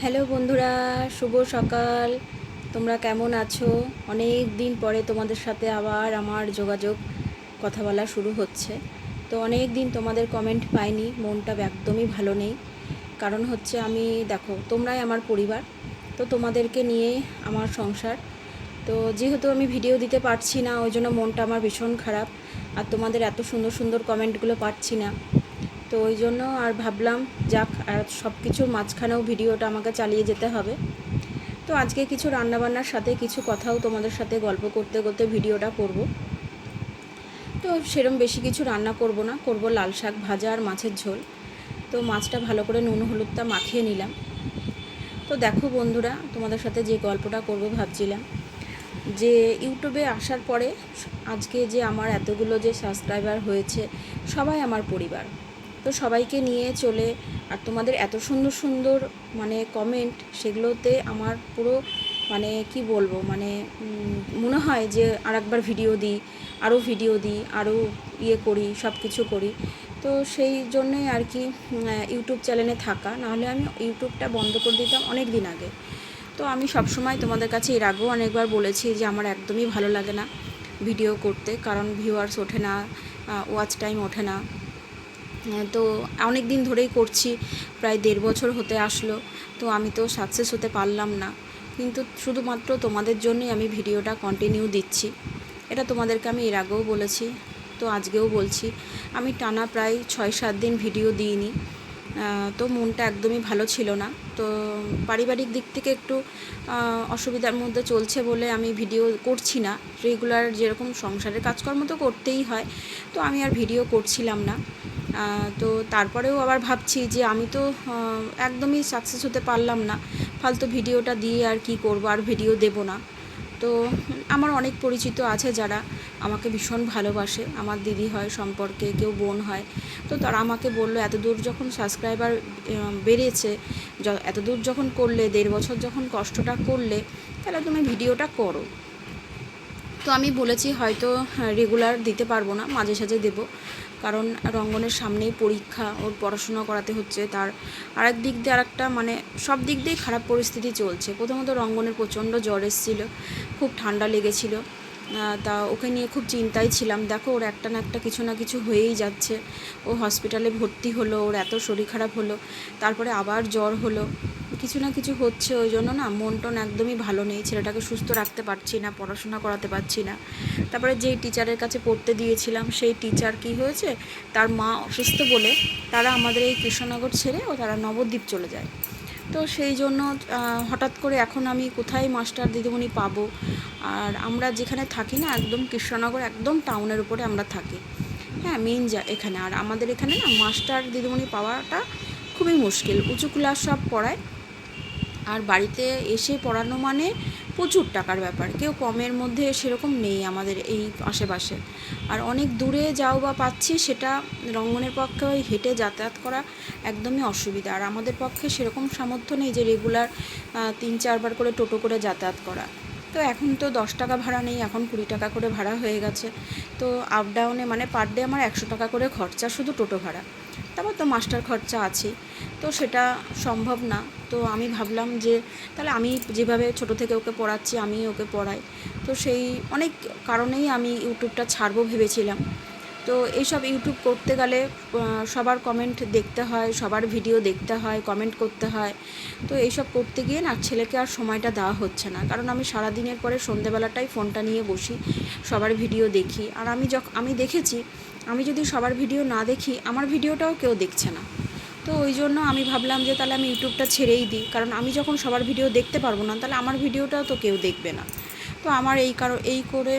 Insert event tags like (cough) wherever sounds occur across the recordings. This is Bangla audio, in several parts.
হ্যালো বন্ধুরা, শুভ সকাল। তোমরা কেমন আছো? অনেক দিন পরে তোমাদের সাথে আবার আমার যোগাযোগ কথা বলা শুরু হচ্ছে। তো অনেক দিন তোমাদের কমেন্ট পাইনি, মনটা একদমই ভালো নেই। কারণ হচ্ছে আমি, দেখো, তোমরাই আমার পরিবার। তো তোমাদেরকে নিয়ে আমার সংসার। তো যেহেতু আমি ভিডিও দিতে পারছি না, ওই জন্য মনটা আমার ভীষণ খারাপ। আর তোমাদের এত সুন্দর সুন্দর কমেন্টগুলো পাচ্ছি না। তো ওই জন্য আর ভাবলাম, যাক, আর সব কিছুর মাঝখানেও ভিডিওটা আমাকে চালিয়ে যেতে হবে। তো আজকে কিছু রান্নাবান্নার সাথে কিছু কথাও তোমাদের সাথে গল্প করতে করতে ভিডিওটা করব। তো সেরম বেশি কিছু রান্না করব না, করব লাল শাক ভাজা আর মাছের ঝোল। তো মাছটা ভালো করে নুন হলুদটা মাখিয়ে নিলাম। তো দেখো বন্ধুরা, তোমাদের সাথে যে গল্পটা করব ভাবছিলাম। যে ইউটিউবে আসার পরে আজকে যে আমার এতগুলো যে সাবস্ক্রাইবার হয়েছে, সবাই আমার পরিবার। তো সবাইকে নিয়ে চলে, আর তোমাদের এত সুন্দর সুন্দর মানে কমেন্ট সেগুলোতে আমার পুরো মানে কি বলব মানে মনে হয় যে আর একবার ভিডিও দিই, আরও ভিডিও দিই, আরও ইয়ে করি সব কিছু করি। তো সেই জন্যই আর কি ইউটিউব চ্যানেলে থাকা। নাহলে আমি ইউটিউবটা বন্ধ করে দিতাম অনেক দিন আগে। তো আমি সব সময় তোমাদের কাছে এর আগেও অনেকবার বলেছি যে আমার একদমই ভালো লাগে না ভিডিও করতে, কারণ ভিউয়ার্স ওঠে না ওয়াচ টাইম ওঠে না। তো অনেক দিন ধরেই করছি, প্রায় দেড় বছর হতে আসলো, তো আমি তো সাকসেস হতে পারলাম না। কিন্তু শুধুমাত্র তোমাদের জন্যই আমি ভিডিওটা কন্টিনিউ দিচ্ছি। এটা তোমাদেরকে আমি এর আগেও বলেছি, তো আজকেও বলছি, আমি টানা প্রায় ছয় সাত দিন ভিডিও দিইনি। তো মনটা একদমই ভালো ছিল না। তো পারিবারিক দিক থেকে একটু অসুবিধার মধ্যে চলছে বলে আমি ভিডিও করছি না। রেগুলার যেরকম সংসারের কাজকর্ম তো করতেই হয়। তো আমি আর ভিডিও করছিলাম না। তো তারপরেও আবার ভাবছি যে আমি তো একদমই সাকসেস হতে পারলাম না। ফালতু ভিডিওটা দিয়ে আর কি করব? আর ভিডিও দেব না। তো আমার অনেক পরিচিত আছে যারা আমাকে ভীষণ ভালোবাসে। আমার দিদি হয় সম্পর্কে, কেউ বোন হয়। তো তারা আমাকে বলল, এত দূর যখন সাবস্ক্রাইবার বেড়েছে এত দূর যখন করলে, দেড় বছর যখন কষ্টটা করলে, তাহলে তুমি ভিডিওটা করো। তো আমি বলেছি হয়তো রেগুলার দিতে পারব না, মাঝে সাঝে দেবো। কারণ রঙ্গনের সামনেই পরীক্ষা, ওর পড়াশোনা করাতে হচ্ছে, তার আরেক দিক দিয়ে আরেকটা মানে সব দিক দিয়েই খারাপ পরিস্থিতি চলছে। প্রথমত রঙ্গনের প্রচণ্ড জ্বর এসেছিল, খুব ঠান্ডা লেগেছিল। তা ওকে নিয়ে খুব চিন্তায় ছিলাম। দেখো, ওর একটা না একটা কিছু না কিছু হয়েই যাচ্ছে। ও হসপিটালে ভর্তি হলো, ওর এত শরীর খারাপ হলো, তারপরে আবার জ্বর হলো। কিছু না কিছু হচ্ছে, ওই জন্য না মন টন একদমই ভালো নেই। ছেলেটাকে সুস্থ রাখতে পারছি না, পড়াশোনা করাতে পারছি না। তারপরে যেই টিচারের কাছে পড়তে দিয়েছিলাম, সেই টিচার কি হয়েছে? তার মা অসুস্থ বলে তারা আমাদের এই কৃষ্ণনগর ছেড়ে ও তারা নবদ্বীপ চলে যায়। তো সেই জন্য হঠাৎ করে এখন আমি কোথায় মাস্টার দিদিমণি পাবো? আর আমরা যেখানে থাকি না, একদম কৃষ্ণনগর, একদম টাউনের উপরে আমরা থাকি। হ্যাঁ মেন যা এখানে। আর আমাদের এখানে না, মাস্টার দিদিমণি পাওয়াটা খুবই মুশকিল। উঁচু ক্লাস সব পড়ায়। আর বাড়িতে এসে পড়ানো মানে প্রচুর টাকার ব্যাপার। কেউ কমের মধ্যে সেরকম নেই আমাদের এই আশেপাশে। আর অনেক দূরে যাও বা পাচ্ছি সেটা রঙ্গনের পক্ষে ওই হেঁটে যাতায়াত করা একদমই অসুবিধা। আর আমাদের পক্ষে সেরকম সামর্থ্য নেই যে রেগুলার তিন চারবার করে টোটো করে যাতায়াত করা। তো এখন তো দশ টাকা ভাড়া নেই, এখন কুড়ি টাকা করে ভাড়া হয়ে গেছে। তো আপ ডাউনে মানে পার ডে আমার একশো টাকা করে খরচা, শুধু টোটো ভাড়া। তারপর তো মাস্টার খরচা আছে তো সেটা সম্ভব না। তো আমি ভাবলাম যে, তাহলে আমি যেভাবে ছোট থেকে ওকে পড়াচ্ছি আমি ওকে পড়াই। তো সেই অনেক কারণেই আমি ইউটিউবটা ছাড়বো ভেবেছিলাম। তো এইসব ইউটিউব করতে গেলে সবার কমেন্ট দেখতে হয়, সবার ভিডিও দেখতে হয় কমেন্ট করতে হয়। তো এইসব করতে গিয়ে না ছেলেকে আর সময়টা দেওয়া হচ্ছে না। কারণ আমি সারা দিনের পরে সন্ধেবেলাটাই ফোনটা নিয়ে বসি, সবার ভিডিও দেখি। আর আমি যখন আমি দেখেছি, আমি যদি সবার ভিডিও না দেখি, আমার ভিডিওটাও কেউ দেখছে না। তো ওই জন্য আমি ভাবলাম যে তাহলে আমি ইউটিউবটা ছেড়েই দিই। কারণ আমি যখন সবার ভিডিও দেখতে পারব না, তাহলে আমার ভিডিওটাও তো কেউ দেখবে না। তো আমার এই কারণ, এই করে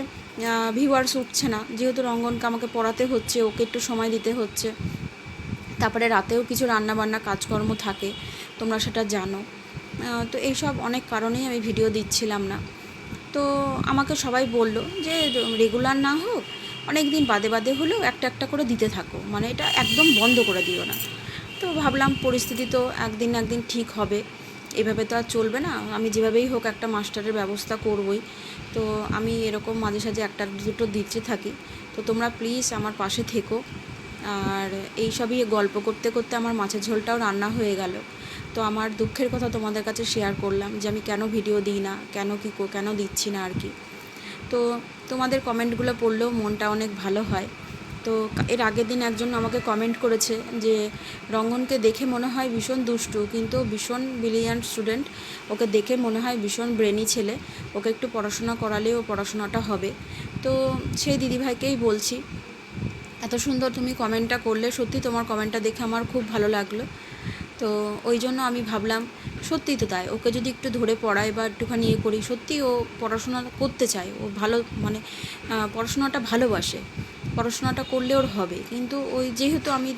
ভিউয়ার্স উঠছে না। যেহেতু রঙ্গনকে আমাকে পড়াতে হচ্ছে, ওকে একটু সময় দিতে হচ্ছে। তারপরে রাতেও কিছু রান্নাবান্না, কাজকর্ম থাকে, তোমরা সেটা জানো। তো এইসব অনেক কারণেই আমি ভিডিও দিচ্ছিলাম না। তো আমাকে সবাই বলল যে রেগুলার না হোক অনেক দিন বাদে বাদে হলেও একটা একটা করে দিতে থাকো। মানে এটা একদম বন্ধ করে দিও না। তো ভাবলাম পরিস্থিতি তো একদিন একদিন ঠিক হবে। এভাবে তো আর চলবে না। আমি যেভাবেই হোক একটা মাস্টারের ব্যবস্থা করবই। তো আমি এরকম মাঝে সাঝে একটা দুটো দিতে থাকি। তো তোমরা প্লিজ আমার পাশে থেকো। আর এই সবই গল্প করতে করতে আমার মাছের ঝোলটাও রান্না হয়ে গেল। তো আমার দুঃখের কথা তোমাদের কাছে শেয়ার করলাম যে আমি কেন ভিডিও দিই না, কেন কী কো- কেন দিচ্ছি না আর কি। তো তোমাদের কমেন্টগুলো পড়লেও মনটা অনেক ভালো হয়। তো এর আগের দিন একজন আমাকে কমেন্ট করেছে যে, রঙ্গনকে দেখে মনে হয় ভীষণ দুষ্টু, কিন্তু ভীষণ ব্রিলিয়ান্ট স্টুডেন্ট ওকে দেখে মনে হয় ভীষণ ব্রেনি ছেলে, ওকে একটু পড়াশোনা করালে ও পড়াশোনাটা হবে। তো সেই দিদিভাইকেই বলছি, এত সুন্দর তুমি কমেন্টটা করলে, সত্যি তোমার কমেন্টটা দেখে আমার খুব ভালো লাগল। তো ওই জন্য আমি ভাবলাম, সত্যি তো তাই, ওকে যদি একটু ধরে পড়াই বা একটুখানি ইয়ে করি, সত্যি ও পড়াশোনা করতে চায়, ও ভালো মানে পড়াশোনাটা ভালোবাসে। পড়াশোনাটা করলে ওর হবে। কিন্তু ওই যেহেতু আমি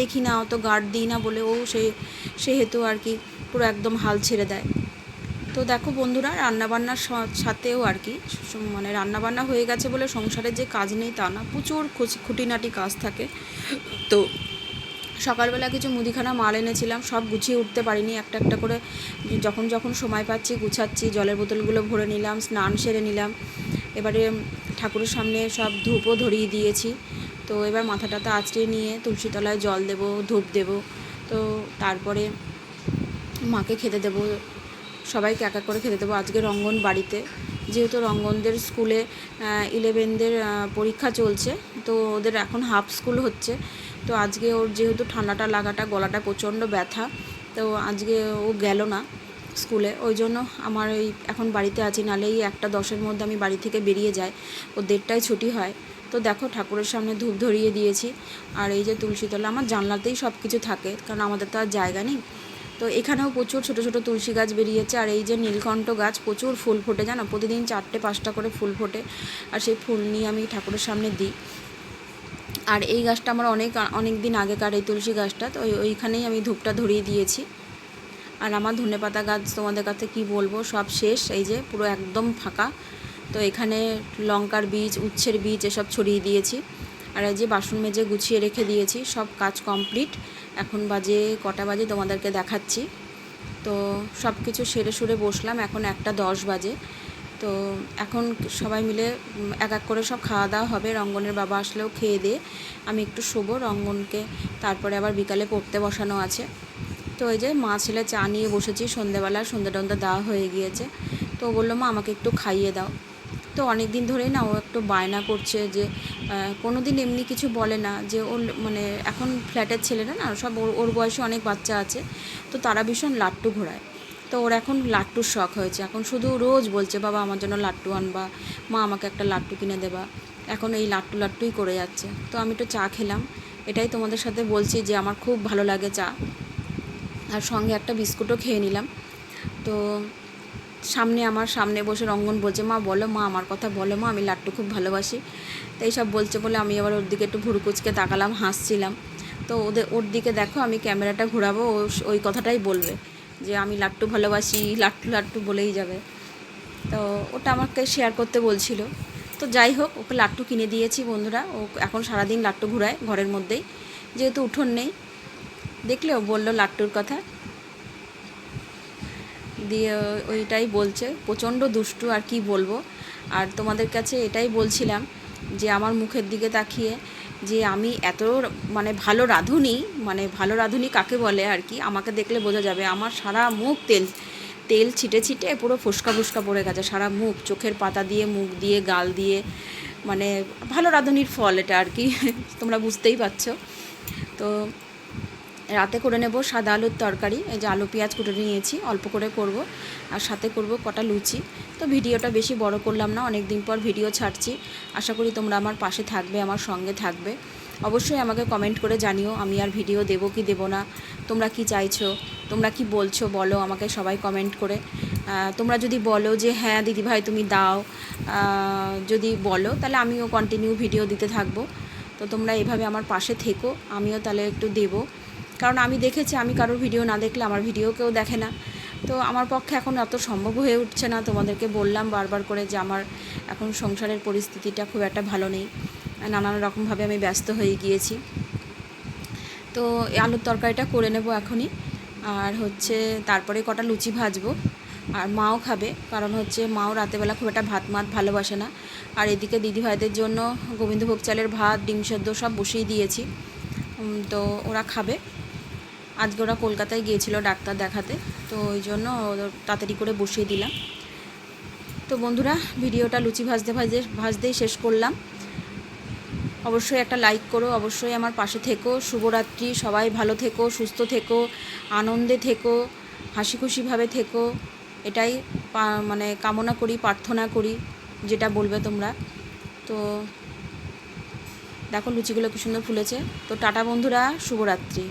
দেখি না, অত গার্ড দিই না বলে ও সে, সেহেতু আর কি পুরো একদম হাল ছেড়ে দেয়। তো দেখো বন্ধুরা রান্নাবান্নার সাথেও আর কি মানে রান্নাবান্না হয়ে গেছে বলে সংসারে যে কাজ নেই তা না, প্রচুর খুঁটিনাটি কাজ থাকে। তো সকালবেলা কিছু মুদিখানা মাল এনেছিলাম, সব গুছিয়ে উঠতে পারিনি, একটা একটা করে যখন যখন সময় পাচ্ছি গুছাচ্ছি, জলের বোতলগুলো ভরে নিলাম, স্নান সেরে নিলাম। এবারে ঠাকুরের সামনে সব ধূপও ধরিয়ে দিয়েছি। তো এবার মাথাটাতে আঁচড়ে নিয়ে তুলসী তলায় জল দেব, ধূপ দেব। তো তারপরে মাকে খেতে দেবো, সবাইকে এক এক করে খেতে দেবো। আজকে রঙ্গন বাড়িতে, যেহেতু রঙ্গনদের স্কুলে ইলেভেনদের পরীক্ষা চলছে, তো ওদের এখন হাফ স্কুল হচ্ছে। তো আজকে ওর যেহেতু ঠান্ডাটা লাগাটা, গলাটা প্রচণ্ড ব্যথা, তো আজকে ও গেল না। স্কুলে। ওই জন্য আমার ওই এখন বাড়িতে আছি নাহলে এই একটা দশের মধ্যে আমি বাড়ি থেকে বেরিয়ে যাই। ও দেড়টায় ছুটি হয়। তো দেখো ঠাকুরের সামনে ধূপ ধরিয়ে দিয়েছি। আর এই যে তুলসীতলা আমার জানলাতেই সব কিছু থাকে, কারণ আমাদের তো আর জায়গা নেই। তো এখানেও প্রচুর ছোট ছোট তুলসী গাছ বেরিয়েছে, আর এই যে নীলকণ্ঠ গাছ প্রচুর ফুল ফোটে, জানো? প্রতিদিন চারটে, পাঁচটা করে ফুল ফোটে, আর সেই ফুল নিয়ে আমি ঠাকুরের সামনে দিই। আর এই গাছটা আমার অনেক অনেক দিন আগেকার এই তুলসী গাছটা, তো ওই- ওইখানেই আমি ধূপটা ধরিয়ে দিয়েছি। আর আমার ধনেপাতা গাছ তোমাদের কাছে কি বলব, সব শেষ, এই যে পুরো একদম ফাঁকা। তো এখানে লঙ্কার বীজ, উচ্ছের বীজ এসব ছড়িয়ে দিয়েছি। আর এই যে বাসন মেজে গুছিয়ে রেখে দিয়েছি, সব কাজ কমপ্লিট। এখন বাজে কটা বাজে তোমাদেরকে দেখাচ্ছি। তো সব কিছু সেরে সুরে বসলাম, এখন একটা দশ বাজে। তো এখন সবাই মিলে এক এক করে সব খাওয়া দাওয়া হবে। রঙ্গনের বাবা আসলেও খেয়ে দিয়ে আমি একটু শোবো। রঙ্গনকে তারপরে আবার বিকালে পড়তে বসানো আছে। তো ওই যে মা ছেলে চা নিয়ে বসেছি সন্ধ্যেবেলা সন্ধ্যা টন্ধে দেওয়া হয়ে গিয়েছে। তো বলল, মা, আমাকে একটু খাইয়ে দাও। তো অনেক দিন ধরেই না ও একটু বায়না করছে যে কোনো দিন এমনি কিছু বলে না যে, ওর মানে এখন ফ্ল্যাটের ছেলেরা না সব ওর ওর বয়সে অনেক বাচ্চা আছে, তো তারা ভীষণ লাট্টু ঘোরায়। তো ওর এখন লাট্টুর শখ হয়েছে। এখন শুধু রোজ বলছে, বাবা, আমার জন্য লাট্টু আনবা। মা, আমাকে একটা লাট্টু কিনে দেবা। এখন এই লাট্টু লাট্টুই করে যাচ্ছে। তো আমি একটু চা খেলাম। এটাই তোমাদের সাথে বলছি যে, আমার খুব ভালো লাগে চা। আর সঙ্গে একটা বিস্কুটও খেয়ে নিলাম। তো সামনে আমার সামনে বসে রঙ্গন বলছে, মা, বলো মা, আমার কথা বলো মা, আমি লাট্টু খুব ভালোবাসি। তো এইসব বলছে বলে আমি আবার ওর দিকে একটু ভুরুকুচকে তাকালাম, হাসছিলাম। তো ওদের ওর দিকে দেখো আমি ক্যামেরাটা ঘোরাবো ওই কথাটাই বলবে যে, আমি লাট্টু ভালোবাসি লাট্টু লাট্টু বলেই যাবে। তো ওটা আমাকে শেয়ার করতে বলছিল। তো যাই হোক, ওকে লাট্টু কিনে দিয়েছি বন্ধুরা, ও এখন সারাদিন লাট্টু ঘুরায় ঘরের মধ্যেই। যেহেতু উঠোন নেই দেখলে ও বলল লাট্টুর কথা। দিয়ে ওইটাই বলছে, প্রচণ্ড দুষ্টু, আর কি বলব? আর তোমাদের কাছে এটাই বলছিলাম যে, আমার মুখের দিকে তাকিয়ে যে, আমি এত মানে ভালো রাঁধুনি মানে ভালো রাঁধুনি কাকে বলে আর কি, আমাকে দেখলে বোঝা যাবে, আমার সারা মুখ তেল তেল ছিটে ছিটে পুরো ফুসকা ফুসকা পড়ে গেছে, সারা মুখ, চোখের পাতা দিয়ে, মুখ দিয়ে, গাল দিয়ে মানে ভালো রাঁধুনির ফল এটা আর কি, (laughs) তোমরা বুঝতেই পারছ। তো রাতে করে নেব সাদা আলুর তরকারি। এই যে আলু, পেঁয়াজ কুটে নিয়েছি, অল্প করে করব। আর সাথে করব কটা লুচি। তো ভিডিওটা বেশি বড় করলাম না অনেক দিন পর ভিডিও ছাড়ছি। আশা করি তোমরা আমার পাশে থাকবে, আমার সঙ্গে থাকবে। অবশ্যই আমাকে কমেন্ট করে জানিও, আমি আর ভিডিও দেবো কি দেবো না, তোমরা কি চাইছো, তোমরা কি বলছো, বলো আমাকে সবাই কমেন্ট করে। তোমরা যদি বলো যে হ্যাঁ দিদিভাই, তুমি দাও। যদি বলো, তাহলে আমিও কন্টিনিউ ভিডিও দিতে থাকব। তো তোমরা এভাবে আমার পাশে থেকো, আমিও তাহলে একটু দেবো। কারণ আমি দেখেছি, আমি কারোর ভিডিও না দেখলে আমার ভিডিও কেউ দেখে না। তো আমার পক্ষে এখন এত সম্ভব হয়ে উঠছে না। তোমাদেরকে বললাম বারবার করে যে আমার এখন সংসারের পরিস্থিতিটা খুব একটা ভালো নেই। নানান রকমভাবে আমি ব্যস্ত হয়ে গিয়েছি। তো আলুর তরকারিটা করে নেব এখনই। আর হচ্ছে তারপরে কটা লুচি ভাজবো। আর মাও খাবে, কারণ হচ্ছে মাও রাতেবেলা খুব একটা ভাত মাত ভালোবাসে না। আর এদিকে দিদিভাইদের জন্য গোবিন্দভোগ চালের ভাত, ডিম সেদ্ধ সব বসিয়ে দিয়েছি। তো ওরা খাবে। আজকে ওরা কলকাতায় গিয়েছিল ডাক্তার দেখাতে, তো ওই জন্য তাড়াতাড়ি করে বসিয়ে দিলাম। তো বন্ধুরা, ভিডিওটা লুচি ভাজতে ভাজতে, ভাজতেই শেষ করলাম। অবশ্যই একটা লাইক করো, অবশ্যই আমার পাশে থেকো। শুভরাত্রি, সবাই ভালো থেকো, সুস্থ থেকো, আনন্দে থেকো হাসি খুশিভাবে থেকো। এটাই মানে কামনা করি, প্রার্থনা করি, যেটা বলবে তোমরা। তো দেখো লুচিগুলো কি সুন্দর ফুলেছে। তো টাটা বন্ধুরা, শুভরাত্রি।